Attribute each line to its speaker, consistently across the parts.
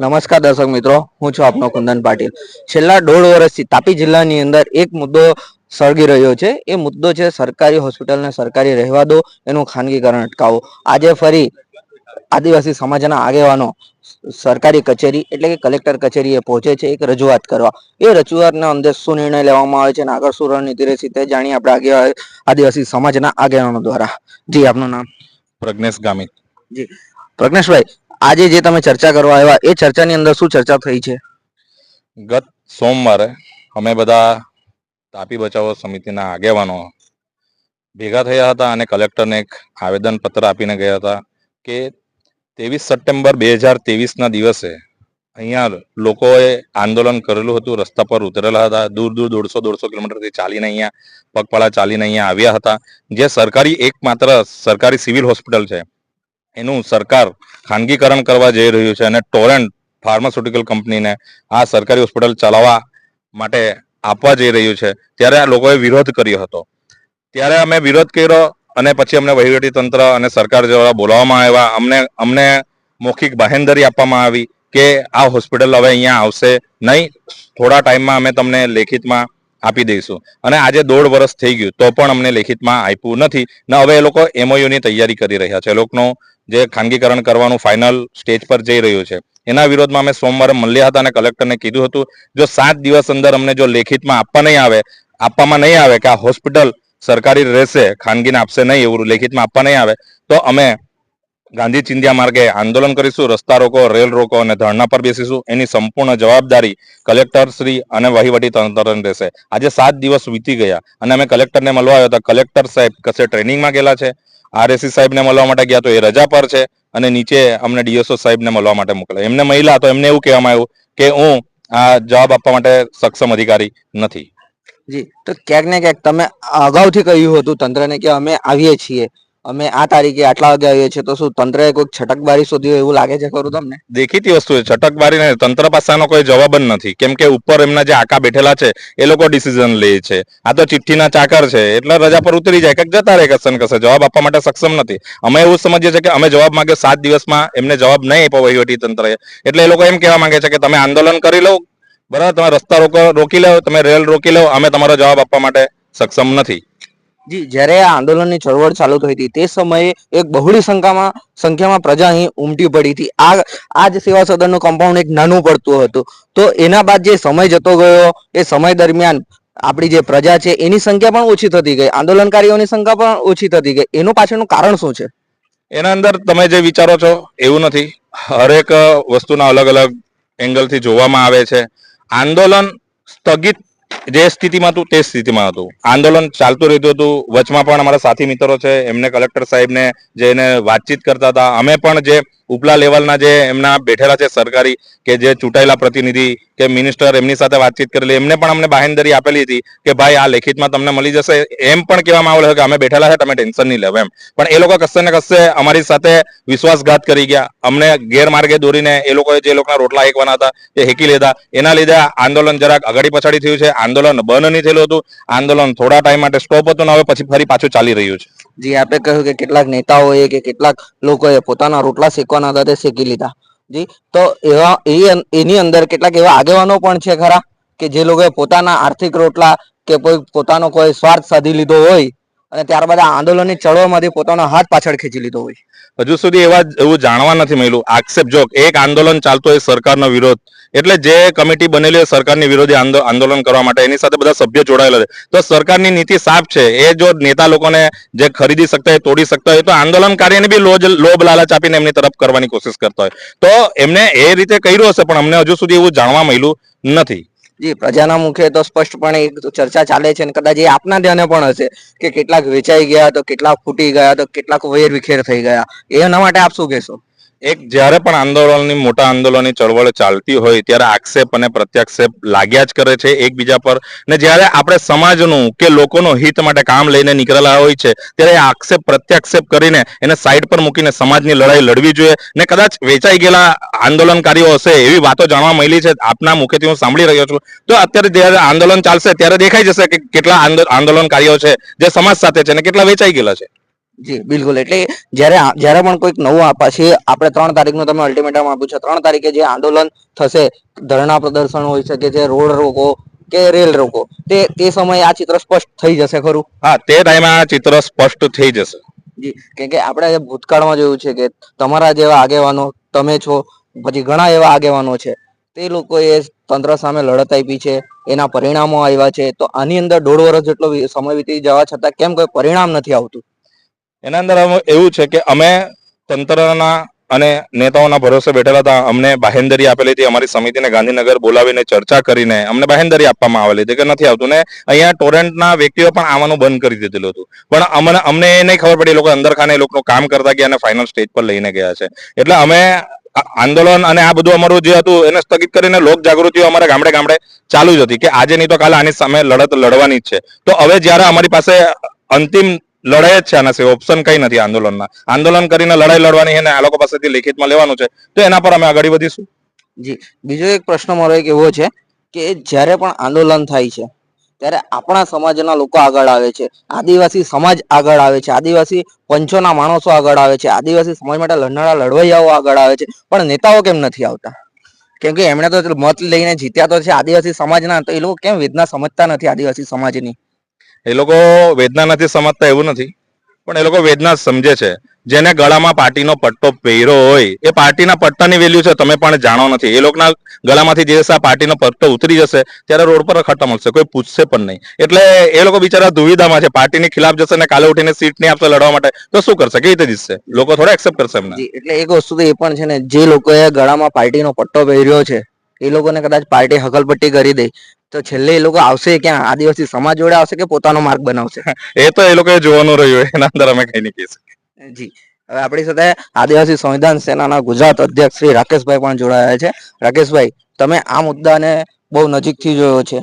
Speaker 1: નમસ્કાર દર્શક મિત્રો હું છું આપનો કુંદન પાટીલ. છેલ્લા દોઢ વર્ષથી તાપી જિલ્લાની અંદર એક મુદ્દો સળગી રહ્યો છે. એ મુદ્દો છે સરકારી હોસ્પિટલને સરકારી રહેવા દો એનું ખાનગીકરણ અટકાવો. આજે ફરી આદિવાસી સમાજના આગેવાનો સરકારી કચેરી એટલે કે કલેક્ટર કચેરીએ પહોંચે છે એક રજૂઆત કરવા. એ રજૂઆતના અંદર શું નિર્ણય લેવામાં આવે છે અને આગળ શું રણનીતિ રહેશે તે જાણીએ આપણે આગે આદિવાસી સમાજના આગેવાનો દ્વારા. જી આપનું નામ?
Speaker 2: પ્રજ્ઞેશ ગામિત.
Speaker 1: પ્રજ્ઞેશભાઈ આજે જે તમે ચર્ચા કરવા આવ્યા, એ ચર્ચાની અંદર શું ચર્ચા થઈ છે?
Speaker 2: ગત સોમવારે અમે બધા તાપી બચાવો સમિતિના આગેવાનો ભેગા થયા હતા અને કલેક્ટરને એક આવેદન પત્ર આપીને ગયા હતા કે ત્રેવીસ સપ્ટેમ્બર બે હજાર તેવીસના દિવસે અહીંયા લોકોએ આંદોલન કરેલું હતું, રસ્તા પર ઉતરેલા હતા, દૂર દૂર દોઢસો દોઢસો કિલોમીટરથી ચાલીને અહીંયા પગપાળા ચાલીને અહીંયા આવ્યા હતા. જે સરકારી એકમાત્ર સરકારી સિવિલ હોસ્પિટલ છે એનું સરકાર ખાનગીકરણ કરવા જઈ રહ્યું છે અને ટોરેન્ટ ફાર્માસ્યુટિકલ કંપનીને આ સરકારી હોસ્પિટલ ચલાવવા માટે આપવા જઈ રહ્યું છે. ત્યારે આ લોકોએ વિરોધ કર્યો હતો. ત્યારે અમે વિરોધ કર્યો અને પછી અમને વહીવટી તંત્ર અને સરકાર દ્વારા બોલાવવામાં આવ્યા. અમને અમને મૌખિક બાહેંધરી આપવામાં આવી કે આ હોસ્પિટલ હવે અહીંયા આવશે નહીં. થોડા ટાઈમમાં અમે તમને લેખિતમાં આપી દઈશું. અને આજે દોઢ વર્ષ થઈ ગયું તો પણ અમને લેખિતમાં આપ્યું નથી. ને, હવે એ લોકો એમઓયુની તૈયારી કરી રહ્યા છે. એ લોકોનું જે ખાનગીકરણ કરવાનું ફાઇનલ સ્ટેજ પર જઈ રહ્યું છે. એના વિરોધમાં અમે સોમવારે મળ્યા હતા અને કલેક્ટરને કીધું હતું, જો સાત દિવસ અંદર અમને જો લેખિતમાં આપવા નહીં આવે, આપવામાં નહીં આવે કે આ હોસ્પિટલ સરકારી રહેશે, ખાનગીને આપશે નહીં એવું લેખિતમાં આપવા નહીં આવે, તો અમે ગાંધી ચિંધ્યા માર્ગે આંદોલન કરીશું, રસ્તા રોકો, રેલ રોકો અને ધરણા પર બેસીશું. એની સંપૂર્ણ જવાબદારી કલેક્ટર શ્રી અને વહીવટી તંત્રને રહેશે. આજે સાત દિવસ વીતી ગયા અને અમે કલેક્ટરને મળવા આવ્યા હતા. કલેક્ટર સાહેબ કશે ટ્રેનિંગમાં ગયેલા છે? આરએસી સાહેબને મળવા માટે ગયા તો એ રજા પર છે અને નીચે અમને ડીએસઓ સાહેબને મળવા માટે મોકલ્યા. એમને મહિલા, તો એમને એવું કહેવામાં આવ્યું કે હું આ જવાબ આપવા માટે સક્ષમ અધિકારી નથી.
Speaker 1: જી, તો ક્યાંક ને ક્યાંક તમે અગાઉથી કહ્યું હતું તંત્રને કે અમે આવીએ છીએ. અમે આ તારીખે આટલા વાગે આવીએ છીએ, તો શું તંત્રએ કોઈ છટકબારી શોધી હોય એવું લાગે છે ખરું તમને?
Speaker 2: દેખીતી વસ્તુ છે, છટકબારી નહીં, તંત્ર પાસાનો કોઈ જવાબ જ નથી. કેમ કે ઉપર એમના જે આકા બેઠેલા છે, એ લોકો ડિસિઝન લે છે. આ તો ચિઠ્ઠીના ચાકર છે, એટલે રજા પર ઉતરી જાય, કંઈક જતા રહે કશે કસે જવાબ આપવા માટે સક્ષમ નથી. અમે એવું સમજીએ છીએ કે અમે જવાબ માંગ્યો સાત દિવસમાં, એમને જવાબ નહીં આપ્યો વહીવટી તંત્રએ. એટલે એ લોકો એમ કહેવા માંગે છે કે તમે આંદોલન કરી લો, બરાબર તમે રસ્તા રોકો, રોકી લો, તમે રેલ રોકી લો, અમે તમારો જવાબ આપવા માટે સક્ષમ નથી.
Speaker 1: જી, જ્યારે આ આંદોલનની ચળવળ ચાલુ થઈ હતી, તે સમયે એક બહોળી સંખ્યામાં સંખ્યામાં પ્રજા અહીં ઉમટી પડી હતી. આ આ જ સેવા સદનનું કમ્પાઉન્ડ એક નાનું પડતું હતું. તો એના બાદ જે સમય જતો ગયો, એ સમય દરમિયાન આપણી જે પ્રજા છે, એની સંખ્યા પણ ઓછી થતી ગઈ. આંદોલનકારીઓની સંખ્યા પણ ઓછી થતી ગઈ. એનું પાછળનું કારણ શું છે?
Speaker 2: એના અંદર તમે જે વિચારો છો, એવું નથી. હરેક વસ્તુના અલગ અલગ એંગલથી જોવામાં આવે છે. આંદોલન સ્થગિત જે સ્થિતિમાં હતું તે સ્થિતિમાં હતું. આંદોલન ચાલતું રહેતું હતું. વચમાં પણ અમારા સાથી મિત્રો છે. એમને કલેક્ટર સાહેબને જેને વાતચીત કરતા હતા. અમે પણ જે ઉપલા લેવલના જે એમના બેઠેલા છે સરકારી કે જે ચૂંટાયેલા પ્રતિનિધિ કે મિનિસ્ટર એમની સાથે વાતચીત કરેલી, એમને પણ અમને બાહેંધરી આપેલી હતી કે ભાઈ આ લેખિતમાં તમને મળી જશે. એમ પણ કહેવામાં આવેલું કે અમે બેઠેલા છે, તમે ટેન્શન નહીં લેવો એમ. પણ એ લોકો કશે ને કશે અમારી સાથે વિશ્વાસઘાત કરી ગયા. અમને ગેરમાર્ગે દોરીને એ લોકોએ જે લોકોના રોટલા હેકવાના હતા એ હેકી લીધા. એના લીધે આંદોલન જરાક અગાડી પછાડી થયું છે. આંદોલન બંધ નહીં થયેલું હતું. આંદોલન થોડા ટાઈમ માટે સ્ટોપ હતું ને હવે પછી ફરી પાછું ચાલી રહ્યું છે.
Speaker 1: જી આપે કહ્યું કે કેટલાક નેતાઓએ કે કેટલાક લોકોએ પોતાના રોટલા શેકવાના હતા શેકી લીધા. જી? તો એવા, એ એની અંદર કેટલાક એવા આગેવાનો પણ છે ખરા? કે જે લોકોએ પોતાના આર્થિક રોટલા કે કોઈ પોતાનો કોઈ સ્વાર્થ સાધી લીધો હોય અને ત્યારબાદ આ આંદોલનની ચળવળમાંથી પોતાનો હાથ પાછળ ખેંચી લીધો હોય.
Speaker 2: હજુ સુધી એવા એવું જાણવા નથી મળ્યું. આક્ષેપ જો એક આંદોલન ચાલતું હોય સરકારનો વિરોધ, એટલે જે કમિટી બનેલી હોય સરકારની વિરોધી આંદો- આંદોલન કરવા માટે, એની સાથે બધા સભ્યો જોડાયેલા છે. તો સરકારની નીતિ સાફ છે. એ જો નેતા લોકોને જે ખરીદી શકતા હોય, તોડી શકતા હોય, તો આંદોલનકારીને બી લોભ લાલચ આપીને એમની તરફ કરવાની કોશિશ કરતા હોય. તો એમને એ રીતે કર્યું હશે, પણ અમને હજુ સુધી એવું જાણવા મળ્યું નથી.
Speaker 1: જી, પ્રજાના મુખે તો સ્પષ્ટપણે એક ચર્ચા ચાલે છે અને કદાચ એ આપના ધ્યાને પણ હશે કે કેટલાક વેચાઈ ગયા તો કેટલાક ફૂટી ગયા તો કેટલાક વેર વિખેર થઈ ગયા. એના માટે આપ શું કહેશો?
Speaker 2: એક જ્યારે પણ આંદોલનની મોટા આંદોલનની ચળવળ ચાલતી હોય ત્યારે આક્ષેપ અને પ્રત્યાક્ષેપ લાગ્યા જ કરે છે એકબીજા પર. ને જ્યારે આપણે સમાજનું કે લોકોનો હિત માટે કામ લઈને નીકળેલા હોય છે, ત્યારે આક્ષેપ પ્રત્યાક્ષેપ કરીને એને સાઈડ પર મૂકીને સમાજની લડાઈ લડવી જોઈએ. ને કદાચ વેચાઈ ગયેલા આંદોલનકારીઓ હશે એવી વાતો જાણવા મળી છે, આપના મુખેથી હું સાંભળી રહ્યો છું. તો અત્યારે જ્યારે આંદોલન ચાલશે ત્યારે દેખાઈ જશે કે કેટલા આંદો- આંદોલનકારીઓ છે, જે સમાજ સાથે છે ને કેટલા વેચાઈ ગયેલા છે.
Speaker 1: જી બિલકુલ. એટલે જ્યારે જ્યારે પણ કોઈક નવું પછી આપણે ત્રણ તારીખનું તમે અલ્ટિમેટમ આપ્યું છે ત્રણ તારીખે જે આંદોલન થશે ધરણા પ્રદર્શન હોઈ શકે છે રોડ રોકો કે રેલ રોકો તે તે સમયે આ ચિત્ર સ્પષ્ટ થઈ જશે ખરું?
Speaker 2: હા તે ટાઈમે આ ચિત્ર સ્પષ્ટ થઈ જશે.
Speaker 1: જી કેમ કે આપણે ભૂતકાળમાં જોયું છે કે તમારા જેવા આગેવાનો તમે છો પછી ઘણા એવા આગેવાનો છે તે લોકોએ તંત્ર સામે લડત આપી છે એના પરિણામો આવ્યા છે તો આની અંદર દોઢ વર્ષ જેટલો સમય વીતી જવા છતાં કેમ કોઈ પરિણામ નથી આવતું?
Speaker 2: એના અંદર એવું છે કે અમે તંત્રના અને નેતાઓના ભરોસે બેઠેલા હતા. અમને બાહેંદરી આપેલી હતી. અમારી સમિતિને ગાંધીનગર બોલાવીને ચર્ચા કરીને અમને બાહેંદરી આપવામાં આવેલી હતી કે નથી આવતું. ને અહીંયા ટોરેન્ટના વ્યક્તિઓ પણ આવવાનું બંધ કરી દીધેલું હતું. પણ અમને અમને એ નહીં ખબર પડી. એ લોકો અંદર ખાને એ લોકોનું કામ કરતા ગયા અને ફાઇનલ સ્ટેજ પર લઈને ગયા છે. એટલે અમે આંદોલન અને આ બધું અમારું જે હતું એને સ્થગિત કરીને લોક જાગૃતિઓ અમારા ગામડે ગામડે ચાલુ જ હતી કે આજે નહીં તો કાલે આની સામે લડત લડવાની જ છે. તો હવે જ્યારે અમારી પાસે અંતિમ લડાઈ જ છે આના ઓપ્શન કઈ નથી આંદોલનના આંદોલન કરીને લડાઈ લડવાની અને આ લોકો પાસેથી લેખિતમાં લેવાનું છે. તો એના પર અમે આગળ વધીશું.
Speaker 1: જી. બીજો એક પ્રશ્ન મારો એક એવો છે કે જ્યારે પણ આંદોલન થાય છે, ત્યારે આપણા સમાજના લોકો આગળ આવે છે. આદિવાસી સમાજ આગળ આવે છે. આદિવાસી પંચોના માણસો આગળ આવે છે. આદિવાસી સમાજ માટે લડનારા લડવૈયાઓ આગળ આવે છે. પણ નેતાઓ કેમ નથી આવતા? કેમ કે એમણે તો મત લઈને જીત્યા તો છે આદિવાસી સમાજના, તો એ લોકો કેમ વેદના સમજતા નથી આદિવાસી સમાજની?
Speaker 2: એ લોકો વેદના નથી સમજતા એવું નથી, પણ એ લોકો વેદના સમજે છે. જેને ગળામાં પાર્ટીનો પટ્ટો પહેર્યો હોય, એ પાર્ટીના પટ્ટાની વેલ્યુ છે, તમે પણ જાણો નથી. એ લોકોના ગળામાંથી જે પાર્ટીનો પટ્ટો ઉતરી જશે, ત્યારે રોડ પર ખટ્ટા મળશે, કોઈ પૂછશે પણ નહીં. એટલે એ લોકો બિચારા દુવિધામાં છે પાર્ટીની ખિલાફ જશે ને કાલે ઉઠીને સીટ નહીં આપશે લડવા માટે, તો શું કરશે? કેવી રીતે જીતશે? લોકો થોડા એક્સેપ્ટ કરશે એમને.
Speaker 1: એટલે એક વસ્તુ એ પણ છે ને, જે લોકોએ ગળામાં પાર્ટીનો પટ્ટો પહેર્યો છે, એ લોકોને કદાચ પાર્ટી હકલપટ્ટી કરી દે તો છેલ્લે એ લોકો આવશે ક્યાં? આદિવાસી સમાજ જોડે આવશે કે પોતાનો માર્ગ બનાવશે?
Speaker 2: એ તો એ લોકોએ જોવાનું રહ્યું એના અંદર અમે કઈ નહીં કહી શકીએ.
Speaker 1: જી. હવે આપણી સાથે આદિવાસી સંવિધાન સેનાના ગુજરાત અધ્યક્ષ શ્રી રાકેશભાઈ પણ જોડાયા છે. રાકેશભાઈ તમે આ મુદ્દાને બહુ નજીકથી જોયો છે.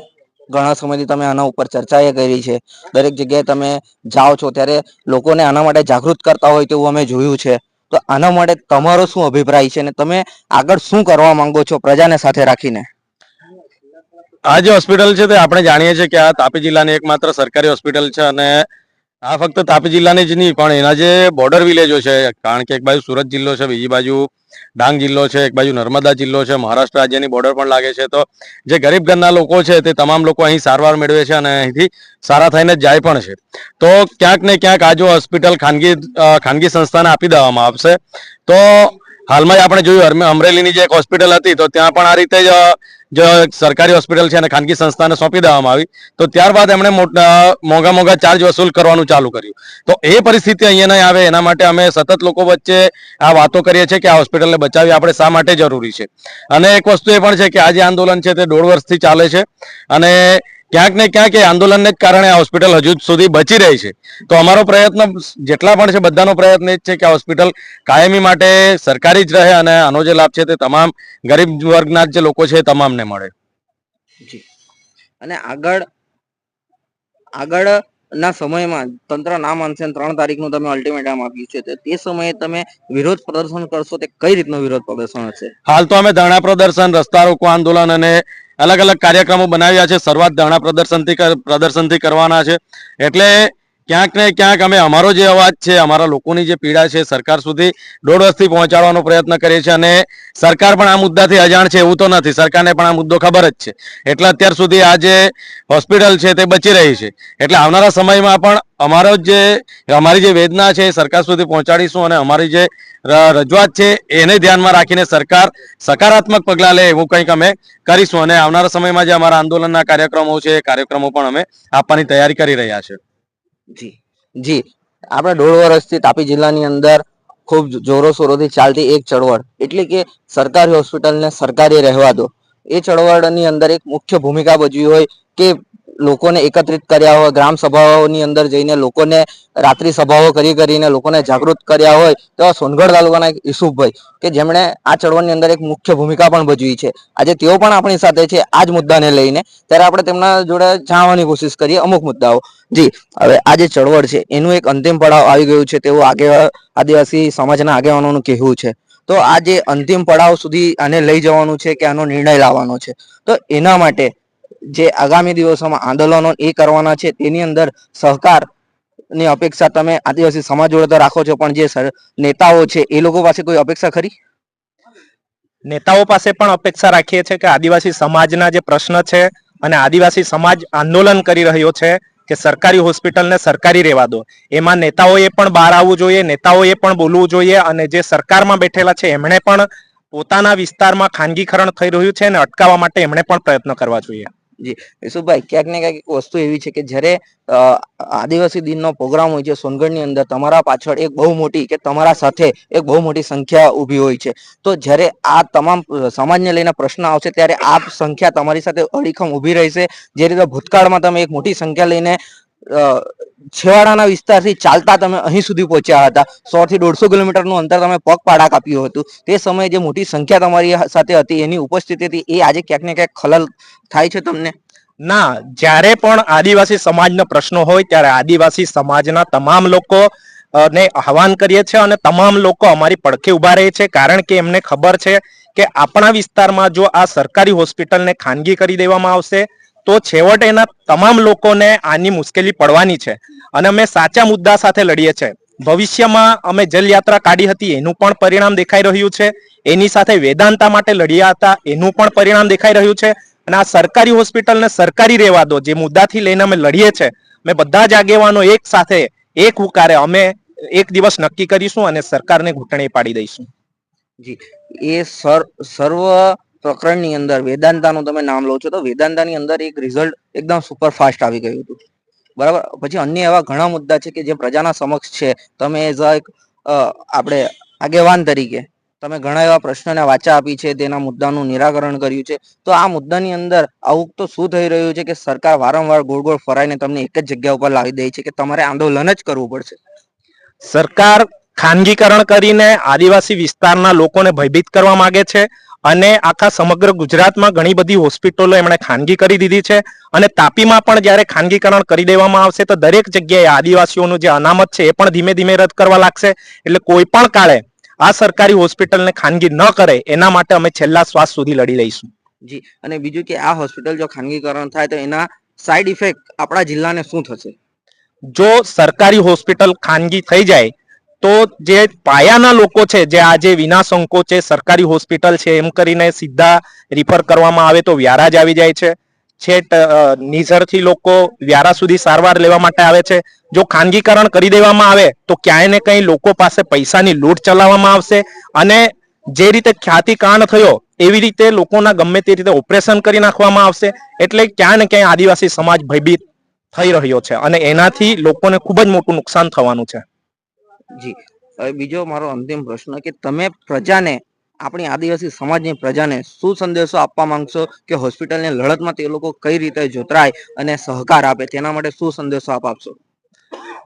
Speaker 1: ઘણા સમયથી તમે આના ઉપર ચર્ચા એ કરી છે. દરેક જગ્યાએ તમે જાઓ છો ત્યારે લોકોને આના માટે જાગૃત કરતા હોય તેવું અમે જોયું છે. તો આના માટે તમારો શું અભિપ્રાય છે અને તમે આગળ શું કરવા માંગો છો પ્રજાને સાથે રાખીને?
Speaker 3: આ જે હોસ્પિટલ છે તે આપણે જાણીએ છીએ કે આ તાપી જિલ્લાની એકમાત્ર સરકારી હોસ્પિટલ છે અને આ ફક્ત તાપી જિલ્લાની જ નહીં, પણ એના જે બોર્ડર વિલેજો છે, કારણ કે એક બાજુ સુરત જિલ્લો છે, બીજી બાજુ ડાંગ જિલ્લો છે, એક બાજુ નર્મદા જિલ્લો છે, મહારાષ્ટ્ર રાજ્યની બોર્ડર પણ લાગે છે. તો જે ગરીબ ઘરના લોકો છે તે તમામ લોકો અહીં સારવાર મેળવે છે અને અહીંથી સારા થઈને જાય પણ છે. તો ક્યાંક ને ક્યાંક આ જો હોસ્પિટલ ખાનગી ખાનગી સંસ્થાને આપી દેવામાં આવશે. તો હાલમાં જ આપણે જોયું અમરેલીની જે એક હોસ્પિટલ હતી, તો ત્યાં પણ આ રીતે જ, જે સરકારી હોસ્પિટલ છે અને ખાનગી સંસ્થાને સોંપી દેવામાં આવી. તો ત્યારબાદ એમણે મોંઘા મોંઘા ચાર્જ વસૂલ કરવાનું ચાલુ કર્યું. તો એ પરિસ્થિતિ અહીંયા નહીં આવે, એના માટે અમે સતત લોકો વચ્ચે આ વાતો કરીએ છીએ કે આ હોસ્પિટલને બચાવી આપણે શા માટે જરૂરી છે? અને એક વસ્તુ એ પણ છે કે આ જે આંદોલન છે તે દોઢ વર્ષથી ચાલે છે. અને ક્યાંક ને ક્યાંક એ આંદોલનને જ કારણે આ હોસ્પિટલ હજુ સુધી બચી રહી છે. તો અમારો પ્રયત્ન જેટલા પણ છે બધાનો પ્રયત્ન એ જ છે કે આ હોસ્પિટલ કાયમી માટે સરકારી જ રહે અને આનો જે લાભ છે તે તમામ ગરીબ વર્ગના જે લોકો છે તમામને મળે.
Speaker 1: અને આગળ આગળ ના, સમયમાં તંત્ર ના માનશે ત્રણ તારીખનું તમે અલ્ટિમેટમ આપ્યું છે. તે સમયે તમે વિરોધ પ્રદર્શન કરશો તે કઈ રીતનું વિરોધ પ્રદર્શન હશે?
Speaker 3: હાલ તો અમે ધરણા પ્રદર્શન, રસ્તા રોકો આંદોલન અને અલગ અલગ કાર્યક્રમો બનાવ્યા છે. શરૂઆત ધરણા પ્રદર્શનથી પ્રદર્શનથી કરવાના છે. એટલે ક્યાંક ને ક્યાંક અમે, અમારો જે અવાજ છે, અમારા લોકોની જે પીડા છે, સરકાર સુધી દોઢ વર્ષથી પહોંચાડવાનો પ્રયત્ન કરીએ છીએ અને સરકાર પણ આ મુદ્દાથી અજાણ છે એવું તો નથી. સરકારને પણ આ મુદ્દો ખબર જ છે. એટલે અત્યાર સુધી આ જે હોસ્પિટલ છે તે બચી રહી છે. એટલે આવનારા સમયમાં પણ અમારો જે અમારી જે વેદના છે સરકાર સુધી પહોંચાડીશું અને અમારી જે રજૂઆત છે એને ધ્યાનમાં રાખીને સરકાર સકારાત્મક પગલાં લે એવું કંઈક અમે કરીશું. અને આવનારા સમયમાં જે અમારા આંદોલનના કાર્યક્રમો છે, એ કાર્યક્રમો પણ અમે આપવાની તૈયારી કરી રહ્યા છે.
Speaker 1: જી. જી. આપણે દોઢ વર્ષથી તાપી જિલ્લાની અંદર ખૂબ જોરો શોરોથી ચાલતી એક ચળવળ એટલે કે સરકારી હોસ્પિટલને સરકારી રહેવા દો. એ ચળવળની અંદર એક મુખ્ય ભૂમિકા ભજવી હોય કે લોકોને એકત્રિત કર્યા હોય, ગ્રામ સભાઓની અંદર જઈને લોકોને રાત્રિ સભાઓ કરી કરીને લોકોને જાગૃત કર્યા હોય, તો સોનગઢ તાલુકાના એક ઈસુફભાઈ, કે જેમણે આ ચળવળની અંદર એક મુખ્ય ભૂમિકા પણ ભજવી છે. આજે તેઓ પણ આપણી સાથે છે આ જ મુદ્દાને લઈને. ત્યારે આપણે તેમના જોડે જાણવાની કોશિશ કરીએ અમુક મુદ્દાઓ. જી, હવે આ જે ચળવળ છે, એનું એક અંતિમ પડાવ આવી ગયું છે તેવું આગે આદિવાસી સમાજના આગેવાનોનું કહેવું છે. તો આ જે અંતિમ પડાવ સુધી આને લઈ જવાનું છે કે આનો નિર્ણય લાવવાનો છે? તો એના માટે જે આગામી દિવસોમાં આંદોલનો એ કરવાના છે, તેની અંદર સહકારની અપેક્ષા તમે આદિવાસી સમાજ જોડે તો રાખો છો, પણ જે નેતાઓ છે, એ લોકો પાસે કોઈ અપેક્ષા ખરી?
Speaker 4: નેતાઓ પાસે પણ અપેક્ષા રાખીએ છીએ કે આદિવાસી સમાજના જે પ્રશ્ન છે અને આદિવાસી સમાજ આંદોલન કરી રહ્યો છે કે સરકારી હોસ્પિટલને સરકારી રહેવા દો. એમાં નેતાઓએ પણ બહાર આવવું જોઈએ, નેતાઓએ પણ બોલવું જોઈએ અને જે સરકારમાં બેઠેલા છે, એમણે પણ પોતાના વિસ્તારમાં ખાનગીકરણ થઈ રહ્યું છે અને અટકાવવા માટે એમણે પણ પ્રયત્ન કરવા જોઈએ.
Speaker 1: જી વિશુભાઈ ક્યાંક ને ક્યાંક વસ્તુ એવી છે કે જ્યારે આદિવાસી દિનનો પ્રોગ્રામ હોય છે, સોનગઢની અંદર તમારા પાછળ એક બહુ મોટી કે તમારા સાથે એક બહુ મોટી સંખ્યા ઊભી હોય છે. તો જ્યારે આ તમામ સમાજને લઈને પ્રશ્ન આવશે, ત્યારે આ સંખ્યા તમારી સાથે અડીખમ ઊભી રહેશે. જે રીતે ભૂતકાળમાં તમે એક મોટી સંખ્યા લઈને છેવાડાના વિસ્તારથી ચાલતા તમે અહીં સુધી પહોંચ્યા હતા. સો થી દોઢસો કિલોમીટરનું અંતર તમે પગપાળા કાપ્યું હતું. તે સમયે જે મોટી સંખ્યા તમારી સાથે હતી, એની ઉપસ્થિતિથી એ આજે ક્યાંક ને ક્યાંક ખલલ થાય છે તમને?
Speaker 4: ના, જ્યારે પણ આદિવાસી સમાજના પ્રશ્નો હોય, ત્યારે આદિવાસી સમાજના તમામ લોકો ને આહવાન કરીએ છીએ અને તમામ લોકો અમારી પડખે ઊભા રહે છે. કારણ કે એમને ખબર છે કે આપણા વિસ્તારમાં જો આ સરકારી હોસ્પિટલને ખાનગી કરી દેવામાં આવશે તો છેવટે એના તમામ લોકોને આની મુશ્કેલી પડવાની છે. અને અમે સાચા મુદ્દા સાથે લડીએ છીએ. ભવિષ્યમાં અમે જલયાત્રા કાઢી હતી, એનું પણ પરિણામ દેખાઈ રહ્યું છે. એની સાથે વેદાંતા માટે લડ્યા હતા, એનું પણ પરિણામ દેખાઈ રહ્યું છે. અને આ સરકારી હોસ્પિટલને સરકારી રહેવા દો જે મુદ્દાથી લઈને અમે લડીએ છીએ અમે બધા જ આગેવાનો એક સાથે એક હુકારે અમે એક દિવસ નક્કી કરીશું અને સરકારને ઘૂંટણી પાડી દઈશું.
Speaker 1: જી, એ સર, સર્વ પ્રકરણની અંદર વેદાંતાનું તમે નામ લો છો તો વેદાંતાની અંદર એક રિઝલ્ટ એકદમ સુપર ફાસ્ટ આવી ગયું હતું. બરાબર? પછી અન્ય એવા ઘણા મુદ્દા છે કે જે પ્રજાના સમક્ષ છે. તમે એઝ અ એક આપણે આગેવાન તરીકે તમે ઘણા એવા પ્રશ્નોને વાચા આપી છે, તેના મુદ્દાનું નિરાકરણ કર્યું છે. તો આ મુદ્દાની અંદર આવું તો શું થઈ રહ્યું છે કે સરકાર વારંવાર ગોળ ગોળ ફરાઈને તમને એક જ જગ્યા ઉપર લાવી દે છે કે તમારે આંદોલન જ કરવું પડશે?
Speaker 4: સરકાર ખાનગીકરણ કરીને આદિવાસી વિસ્તારના લોકોને ભયભીત કરવા માંગે છે અને આખા સમગ્ર ગુજરાતમાં ઘણી બધી હોસ્પિટલો એમણે ખાનગી કરી દીધી છે અને તાપીમાં પણ જ્યારે ખાનગીકરણ કરી દેવામાં આવશે તો દરેક જગ્યાએ આદિવાસીઓનું જે અનામત છે એ પણ ધીમે ધીમે રદ કરવા લાગશે. એટલે કોઈ પણ કાળે આ સરકારી હોસ્પિટલને ખાનગી ન કરે એના માટે અમે છેલ્લા શ્વાસ સુધી લડી લઈશું.
Speaker 1: જી અને બીજું કે આ હોસ્પિટલ જો ખાનગીકરણ થાય તો એના સાઈડ ઇફેક્ટ આપણા જિલ્લાને શું થશે?
Speaker 4: જો સરકારી હોસ્પિટલ ખાનગી થઈ જાય તો જે પાયાના લોકો છે, જે આજે વિના સંકોચે સરકારી હોસ્પિટલ છે, એમ કરીને સીધા રિફર કરવામાં આવે તો વ્યારા જ આવી જાય છે. છેટ નિઝરથી લોકો વ્યારા સુધી સારવાર લેવા માટે આવે છે. જો ખાનગીકરણ કરી દેવામાં આવે, તો ક્યાંય ને કંઈ લોકો પાસે પૈસાની લૂંટ ચલાવવામાં આવશે અને જે રીતે ખ્યાતિ કાંડ થયો, એવી રીતે લોકોના ગમે તે રીતે ઓપરેશન કરી નાખવામાં આવશે. એટલે ક્યાં ને ક્યાંય આદિવાસી સમાજ ભયભીત થઈ રહ્યો છે અને એનાથી લોકોને ખૂબ જ મોટું નુકસાન થવાનું છે.
Speaker 1: જી. હવે બીજો મારો અંતિમ પ્રશ્ન કે તમે પ્રજાને, આપણી આદિવાસી સમાજની પ્રજાને શું સંદેશો આપવા માંગશો કે હોસ્પિટલની લડતમાં તે લોકો કઈ રીતે જોતરાય અને સહકાર આપે? તેના માટે શું સંદેશો આપ આપશો?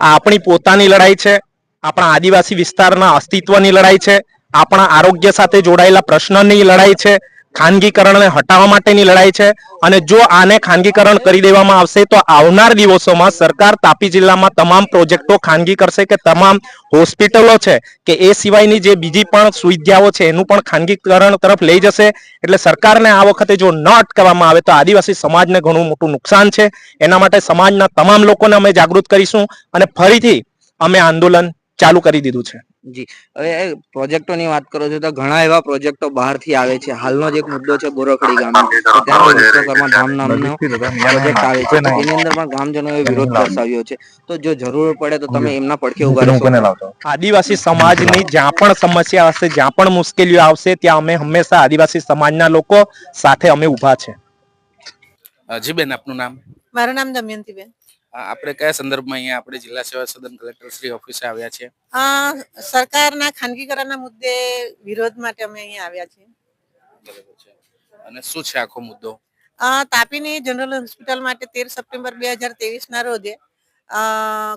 Speaker 4: આ આપણી પોતાની લડાઈ છે, આપણા આદિવાસી વિસ્તારના અસ્તિત્વની લડાઈ છે, આપણા આરોગ્ય સાથે જોડાયેલા પ્રશ્નની લડાઈ છે ખાનગીકરણને હટાવવા માટેની લડાઈ છે અને જો આને ખાનગીકરણ કરી દેવામાં આવશે, તો આવનાર દિવસોમાં સરકાર તાપી જિલ્લામાં તમામ પ્રોજેક્ટો ખાનગી કરશે કે તમામ હોસ્પિટલો છે કે એ સિવાયની જે બીજી પણ સુવિધાઓ છે, એનું પણ ખાનગીકરણ તરફ લઈ જશે. એટલે સરકારને આ વખતે જો ન અટકાવવામાં આવે, તો આદિવાસી સમાજને ઘણું મોટું નુકસાન છે. એના માટે સમાજના તમામ લોકોને અમે જાગૃત કરીશું અને ફરીથી અમે આંદોલન ચાલુ કરી દીધું છે.
Speaker 1: જી. હવે પ્રોજેક્ટો પ્રોજેક્ટોની વાત કરો છો તો ઘણા એવા પ્રોજેક્ટો બહારથી આવે છે. હાલનો જ એક મુદ્દો છે બોરખડી ગામનો. ત્યાં વિશ્વકર્મા ધામ નામનો પ્રોજેક્ટ આવે છે. એની અંદર પણ ગ્રામજનોએ વિરોધ દર્શાવ્યો છે. તો જો જરૂર પડે તો તમે એમના પડખે ઊભા રહેશો.
Speaker 4: આદિવાસી સમાજની જ્યાં પણ સમસ્યા હશે જ્યાં પણ મુશ્કેલીઓ આવશે ત્યાં અમે હંમેશા આદિવાસી સમાજના લોકો સાથે અમે ઊભા છે.
Speaker 5: જી બેન આપનું નામ?
Speaker 6: મારું નામ દમયંતીબેન.
Speaker 5: અ, આપણે કયા સંદર્ભમાં અહીંયા આપણે જિલ્લા સેવા સદન કલેક્ટર શ્રી ઓફિસે આવ્યા છે
Speaker 6: સરકારના ખાનગીકરણના મુદ્દે વિરોધ માટે અમે અહીંયા આવ્યા છીએ.
Speaker 5: અને શું છે આખો મુદ્દો?
Speaker 6: તાપીની જનરલ હોસ્પિટલ માટે તેર સપ્ટેમ્બર બે હજાર ના રોજે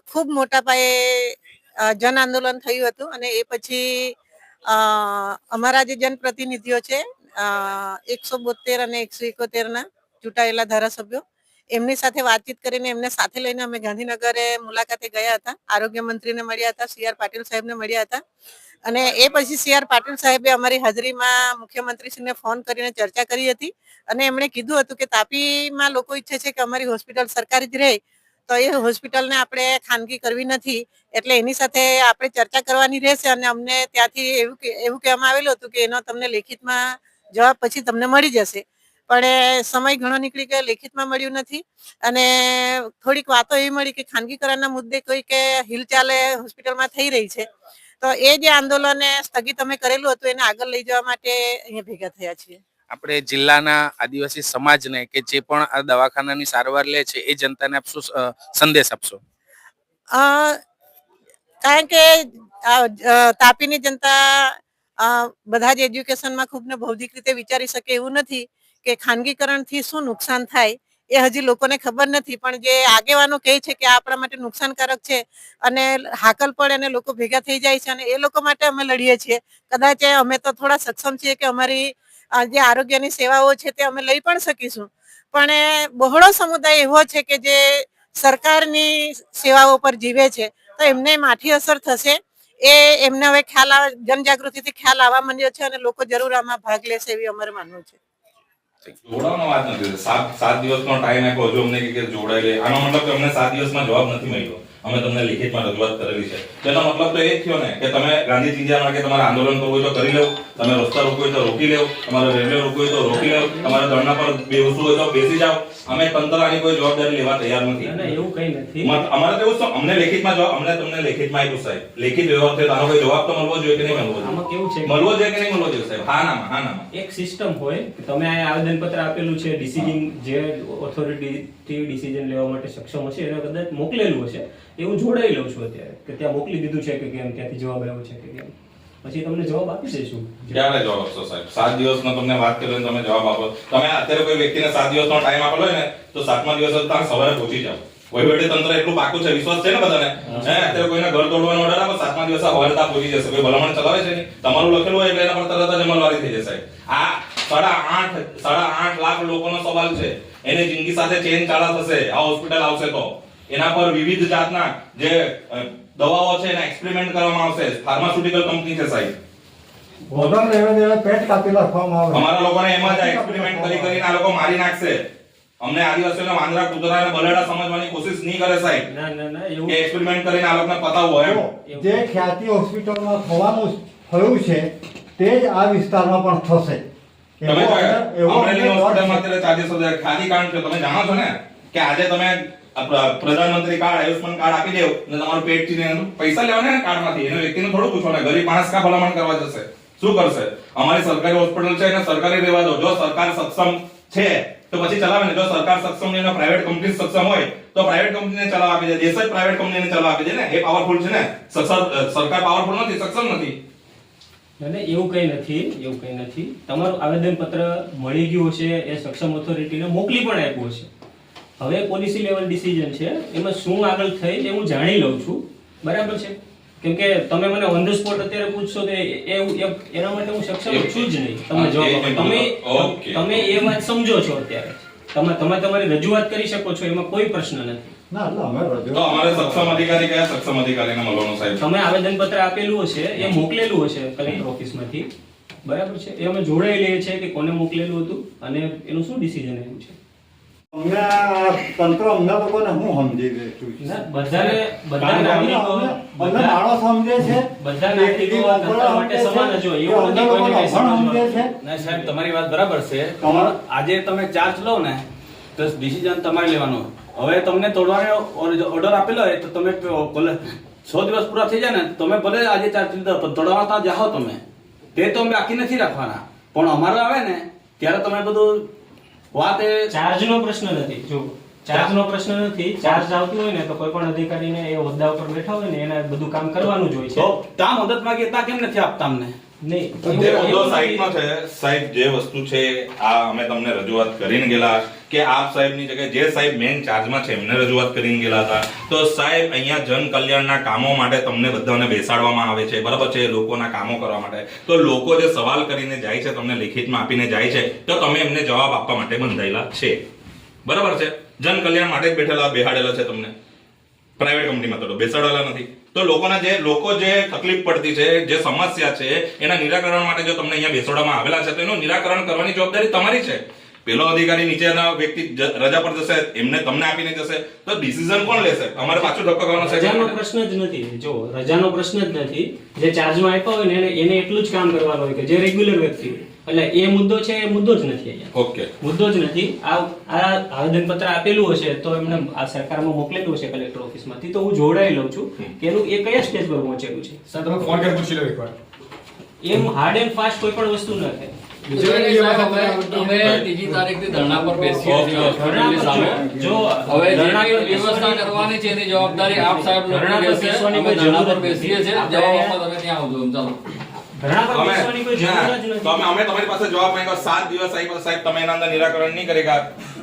Speaker 6: ખૂબ મોટા પાયે જન આંદોલન થયું હતું અને એ પછી અમારા જે જનપ્રતિનિધિઓ છે એકસો બોતેર અને એકસો એકોતેરના ચૂંટાયેલા ધારાસભ્યો એમની સાથે વાતચીત કરીને એમને સાથે લઈને અમે ગાંધીનગરે મુલાકાતે ગયા હતા. આરોગ્ય મંત્રીને મળ્યા હતા, સી પાટીલ સાહેબને મળ્યા હતા. અને એ પછી સી આર પાટીલ સાહેબે અમારી હાજરીમાં મુખ્યમંત્રીશ્રીને ફોન કરીને ચર્ચા કરી હતી અને એમણે કીધું હતું કે તાપીમાં લોકો ઈચ્છે છે કે અમારી હોસ્પિટલ સરકારી જ રહે, તો એ હોસ્પિટલને આપણે ખાનગી કરવી નથી. એટલે એની સાથે આપણે ચર્ચા કરવાની રહેશે અને અમને ત્યાંથી એવું એવું કહેવામાં આવેલું હતું કે એનો તમને લેખિતમાં જવાબ પછી તમને મળી જશે. પણ એ સમય ઘણો નીકળી ગયો લેખિતમાં મળ્યું નથી. અને થોડીક વાતો એવી મળી કે ખાનગીકરણના મુદ્દે કોઈ કે હિલચાલે હોસ્પિટલમાં થઈ રહી છે. તો એ જે આંદોલન સ્થગિત અમે કરેલું હતું એને આગળ લઈ જવા માટે અહીંયા ભેગા થયા છીએ.
Speaker 5: આપણે જિલ્લાના આદિવાસી સમાજને કે જે પણ આ દવાખાનાની સારવાર લે છે એ જનતાને આપશો સંદેશ આપશો?
Speaker 6: કારણ કે આ, તાપીની જનતા બધા જ એજ્યુકેશનમાં ખૂબ ને બૌદ્ધિક રીતે વિચારી શકે એવું નથી. કે ખાનગીકરણથી શું નુકસાન થાય એ હજી લોકોને ખબર નથી, પણ જે આગેવાનો કહે છે કે આ આપણા માટે નુકસાનકારક છે અને હાકલ પડે અને લોકો ભેગા થઈ જાય છે અને એ લોકો માટે અમે લડીએ છીએ. કદાચ અમે તો થોડા સક્ષમ છીએ કે અમારી જે આરોગ્યની સેવાઓ છે તે અમે લઈ પણ શકીશું. પણ બહોળો સમુદાય એવો છે કે જે સરકારની સેવાઓ પર જીવે છે, તો એમને માઠી અસર થશે? એ એમને હવે ખ્યાલ આવે, જનજાગૃતિથી ખ્યાલ આવવા માંડ્યો છે અને લોકો જરૂર આમાં ભાગ લેશે એવી અમારે માનવું છે.
Speaker 2: જોડાવાનો વાત નથી સાત સાત દિવસનો ટાઈમ આપ્યો. હજુ અમને કે જોડાઈ લે. આનો મતલબ કે અમને સાત દિવસમાં જવાબ નથી મળ્યો. અમે તમને લિખિતમાં રજૂઆત કરેલી છે. તેનો મતલબ તો એ જ થયો ને કે તમે ગાંધી ચિંધ્યા માટે તમારે આંદોલન કરવું હોય તો કરી લેવું. તમે રસ્તા રોકવું હોય તો રોકી લેવું. તમારે રેલવે રોકવું હોય તો રોકી લેવું. તમારે ધરણા પર બેસવું હોય તો બેસી જાઓ. અમે તંત્ર આની કોઈ જવાબદારી લેવા તૈયાર નથી.
Speaker 7: ના, ના, એવું કઈ નથી.
Speaker 2: અમારે તો એવું છે, અમને લેખિતમાં જવાબ અમને તમને લેખિતમાં આપ્યું સાહેબ. લેખિત વ્યવહાર થયો. આનો કોઈ જવાબ તો મળવો જોઈએ કે નહીં મળવો જોઈએ?
Speaker 7: આમાં કેવું છે?
Speaker 2: મળવો જોઈએ કે નહીં મળવો જોઈએ સાહેબ? હા નામાં હા નામાં
Speaker 7: એક સિસ્ટમ હોય તમે આવેદન પત્ર આપેલું છે ડિસિઝન જે ઓથોરિટી થી ડિસિઝન લેવા માટે સક્ષમ હશે એને કદાચ મોકલેલું હશે એવું જોડાઈ લઉં છું અત્યારે કે ત્યાં મોકલી દીધું છે કે કેમ ત્યાંથી જવાબ આવ્યો છે કે કેમ. પછી તમને જવાબ આપી દઈશું.
Speaker 2: ક્યારે જવાબ આપશો સાહેબ? સાત દિવસનો તમને વાત કરી તમે જવાબ આપો. તમે અત્યારે કોઈ વ્યક્તિને સાત દિવસનો ટાઈમ આપેલો હોય ને તો સાતમા દિવસે તમે સવારે પહોંચી જાઓ. વહીવટી તંત્ર એટલું પાકું છે વિશ્વાસ છે ને બધાને? હે. અત્યારે કોઈને ઘર તોડવાનો ઓર્ડર આપો સાતમા દિવસે સવારે ત્યાં પહોંચી જશે. કોઈ ભલામણ ચલાવે છે નહીં? તમારું લખેલું હોય એટલે એના પર તરત જ અમલવારી થઈ જશે આ સાડા આઠ સાડા આઠ લાખ લોકોનો સવાલ છે. એની જિંદગી સાથે ચેન ચાળા થશે આ હોસ્પિટલ આવશે તો. એના પર વિવિધ જાતના જે દવાઓ છે એના એક્સપેરિમેન્ટ કરવામાં આવશે. ફાર્માસ્યુટિકલ કંપની છે સાહેબ.
Speaker 8: વગર લેવે દેવે પેટ કાપી નાખવામાં આવે.
Speaker 2: અમારા લોકોને એમાં જ એક્સપેરિમેન્ટ કરી કરીને આ લોકો મારી નાખશે. અમને આદિવાસીઓને વાંદરા કૂતરા અને બલેડા સમજવાની કોશિશ નહીં કરે સાહેબ.
Speaker 7: ના ના ના એવું
Speaker 2: એક્સપેરિમેન્ટ કરીને આ લોકોને પતાવવો એમ.
Speaker 8: જે ખ્યાતિ હોસ્પિટલમાં થવાનું થયું છે તે જ આ વિસ્તારમાં પણ થશે.
Speaker 2: તમે અમરેલી હોસ્પિટલમાં અત્યારે ચાલીસ હજાર ખાલી કારણ છે. તમે જાણો છો ને કે આજે તમે પ્રધાનમંત્રી કાર્ડ આયુષ્માન કાર્ડ આપી દેવ ને તમારું પેટ ચીને પૈસા લેવાના ને કાર્ડમાંથી. એને વ્યક્તિને થોડું પૂછવાના. ગરીબ માણસ કા ભલામણ કરવા જશે? શું કરશે? અમારી સરકારી હોસ્પિટલ છે એને સરકારી રહેવા દો. જો સરકાર સક્ષમ છે તો પછી ચલાવે ને. જો સરકાર સક્ષમ નહીં પ્રાઇવેટ કંપની સક્ષમ હોય તો પ્રાઇવેટ કંપનીને ચલાવ આપી દે. દેશ જ પ્રાઇવેટ કંપનીને ચલાવ આપી દે ને. એ પાવરફુલ છે ને. સરકાર પાવરફુલ નથી સક્ષમ નથી.
Speaker 7: ના, ના, એવું કંઈ નથી એવું કંઈ નથી. તમારું આવેદનપત્ર મળી ગયું છે એ સક્ષમ ઓથોરિટીને મોકલી પણ આપ્યું છે હવે પોલિસી લેવલ ડિસિઝન છે. એમાં શું આગળ થઈ એ હું જાણી લઉં છું. બરાબર છે? કેમ કે તમે મને ઓન ધ સ્પોટ અત્યારે પૂછશો તો એ- એના માટે હું સક્ષમ છું જ નહીં.
Speaker 2: તમે
Speaker 7: જવાબ તમે તમે એ વાત સમજો છો અત્યારે. તમે તમે તમારી રજૂઆત કરી શકો છો. એમાં કોઈ પ્રશ્ન નથી.
Speaker 8: ના એટલે અમે રજૂઆત-
Speaker 2: તો અમારે સક્ષમ અધિકારી કયા સક્ષમ અધિકારીને મળવાનું સાહેબ?
Speaker 7: તમે આવેદન પત્ર આપેલું હશે એ મોકલેલું હશે કલેક્ટર ઓફિસમાંથી. બરાબર છે? એ અમે જોડાઈ લઈએ છીએ કે કોને મોકલેલું હતું અને એનું શું ડિસિઝન આવ્યું છે?
Speaker 8: તંત્ર અમને લોકોને હું સમજી
Speaker 7: ના, બધાને બધા નાગરિકો
Speaker 8: અમને- અમને
Speaker 7: બધા
Speaker 8: માણસ સમજે છે.
Speaker 7: બધા નાગરિકો માટે સમાન જ હોય એવું નથી કોઈને
Speaker 8: લોકોને
Speaker 7: કઈ
Speaker 8: અભણ સમજે છે.
Speaker 9: ના સાહેબ તમારી વાત બરાબર છે. આજે તમે ચાર્જ લો ને તો ડિસિઝન તમારે લેવાનો. હવે તમને તોડવાનો ઓર્ડર આપેલો હોય તો તમે સો દિવસ પૂરા થઈ જાય ને તમે ભલે આજે ચાર્જ લીધો પણ તોડવા જાઓ તમે. તે તો અમે બાકી નથી રાખવાના. પણ અમારો આવે ને ત્યારે તમે બધું વાત એ
Speaker 7: ચાર્જનો પ્રશ્ન નથી. જો ચાર્જનો પ્રશ્ન નથી ચાર્જ આવતું હોય ને તો કોઈ પણ અધિકારીને એ હોદ્દા ઉપર બેઠા હોય ને એને બધું કામ કરવાનું જ હોય છે.
Speaker 9: તો ત્યાં મદદ માંગીએ તા કેમ નથી આપતા અમને?
Speaker 2: મુદ્દો
Speaker 7: એવું
Speaker 2: છે સાહેબ જે વસ્તુ છે આ અમે તમને રજૂઆત કરીને ગયેલા કે આપ સાહેબની જગ્યાએ જે સાહેબ મેઇન ચાર્જમાં છે એમને રજૂઆત કરીને ગયેલા હતા. તો સાહેબ અહીંયા જન કલ્યાણના કામો માટે તમને બધાને બેસાડવામાં આવે છે બરાબર છે લોકોના કામો કરવા માટે. તો લોકો જે સવાલ કરીને જાય છે તમને લિખિતમાં આપીને જાય છે તો તમે એમને જવાબ આપવા માટે બંધાયેલા છે. બરાબર છે? જન કલ્યાણ માટે જ બેઠેલા બેહાડેલા છે તમને. પ્રાઇવેટ કંપનીમાં તો બેસાડેલા નથી. તો લોકોના જે, લોકો જે તકલીફ પડતી છે, જે સમસ્યા છે, એના નિરાકરણ માટે જો તમને અહીંયા બેસોડામાં આવેલા છે, તો એનું નિરાકરણ કરવાની જવાબદારી તમારી છે. પેલો અધિકારી નીચેના વ્યક્તિ રજા પર જશે, એમને તમને આપીને જશે, તો ડિસિઝન કોણ લેશે? અમારે પાછું ધક્કો છે.
Speaker 7: રજાનો પ્રશ્ન જ નથી. જો, રજાનો પ્રશ્ન જ નથી. જે ચાર્જમાં આપ્યો હોય ને, એને એટલું જ કામ કરવાનું હોય કે જે રેગ્યુલર વ્યક્તિ હોય. એટલે એ મુદ્દો છે એ મુદ્દો જ નથી અહીંયા.
Speaker 2: ઓકે
Speaker 7: મુદ્દો જ નથી. આ આ આવેદનપત્ર આપેલું હશે તો એમને આ સરકારમાં મોકલેલું હશે કલેક્ટર ઓફિસમાંથી. તો હું જોડાઈ લઉં છું કે એનું એ કયા સ્ટેજ પર પહોંચેલું છે?
Speaker 10: સર તમે ફોન કરી પૂછી લો એકવાર.
Speaker 7: એમ હાર્ડ એન્ડ ફાસ્ટ કોઈ પણ વસ્તુ ન થાય.
Speaker 10: અમે ત્રીજી તારીખથી ધરણા પર બેસીએ છીએ. હોસ્પિટલની સામે.
Speaker 7: જો
Speaker 10: હવે જે
Speaker 7: ધરણા
Speaker 10: કંઈ
Speaker 7: પર
Speaker 10: વ્યવસ્થા કરવાની છે જવાબદારી આપ સાહેબ જવાબ તમે ત્યાં આવજો ચાલો.
Speaker 2: અમે તમારી પાસે જવાબ માંગ્યો સાત દિવસ આવી સાહેબ તમે એના અંદર નિરાકરણ નહીં કરી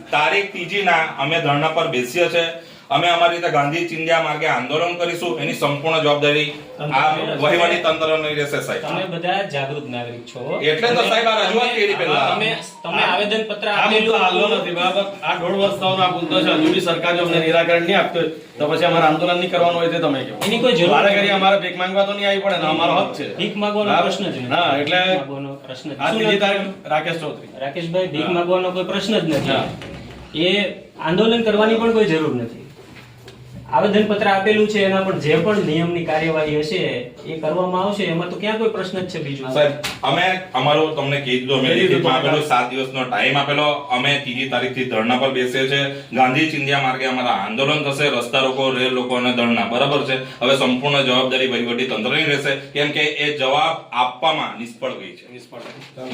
Speaker 2: તારીખ ત્રીજી ના અમે ધરણા પર બેસીએ છે અમે અમારી રીતે ગાંધી ચિંધ્યા માર્ગે આંદોલન કરીશું. એની સંપૂર્ણ જવાબદારી આ વહીવટી તંત્રની રહેશે સાહેબ.
Speaker 7: તમે બધા જાગૃત નાગરિક છો.
Speaker 2: એટલે તો સાહેબ આ રજૂઆત કરી પહેલા.
Speaker 7: તમે તમે આવેદન પત્ર આપેલું.
Speaker 9: નથી બરાબર? આ દોઢ વર્ષનો આ મુદ્દો છે. હજુ બી સરકાર જો અમને નિરાકરણ નહીં આપતું હોય, તો પછી અમારે આંદોલન નહીં કરવાનું હોય તે તમે કહો.
Speaker 7: એની કોઈ જરૂર મારે
Speaker 9: કરી અમારે ભીખ માંગવા તો નહીં આવી પડે ને અમારો હક છે.
Speaker 7: ભીખ માંગવાનો? પ્રશ્ન જ નથી.
Speaker 9: હા એટલે
Speaker 7: માંગવાનો પ્રશ્ન
Speaker 9: આ ત્રીજી તારીખ રાકેશ ચૌધરી.
Speaker 7: રાકેશભાઈ ભીખ માંગવાનો કોઈ પ્રશ્ન જ નથી. એ આંદોલન કરવાની પણ કોઈ જરૂર નથી. આવેદન પત્ર આપેલું છે એના પર જે પણ નિયમની કાર્યવાહી હશે એ કરવામાં આવશે. એમાં તો ક્યાં કોઈ પ્રશ્ન જ છે બીજમાં
Speaker 2: સાહેબ અમે અમારો તમને કીધું અમે લેખિતમાં આપેલો સાત દિવસનો ટાઈમ આપેલો. અમે ત્રીજી તારીખથી ધરણા પર બેસીએ છે ગાંધી ચિંધ્યા માર્ગે અમારા આંદોલન થશે. રસ્તા રોકો રેલ લોકો અને ધરણા. બરાબર છે? હવે સંપૂર્ણ જવાબદારી વહીવટી તંત્રની રહેશે. કેમ કે એ જવાબ આપવામાં નિષ્ફળ ગઈ છે.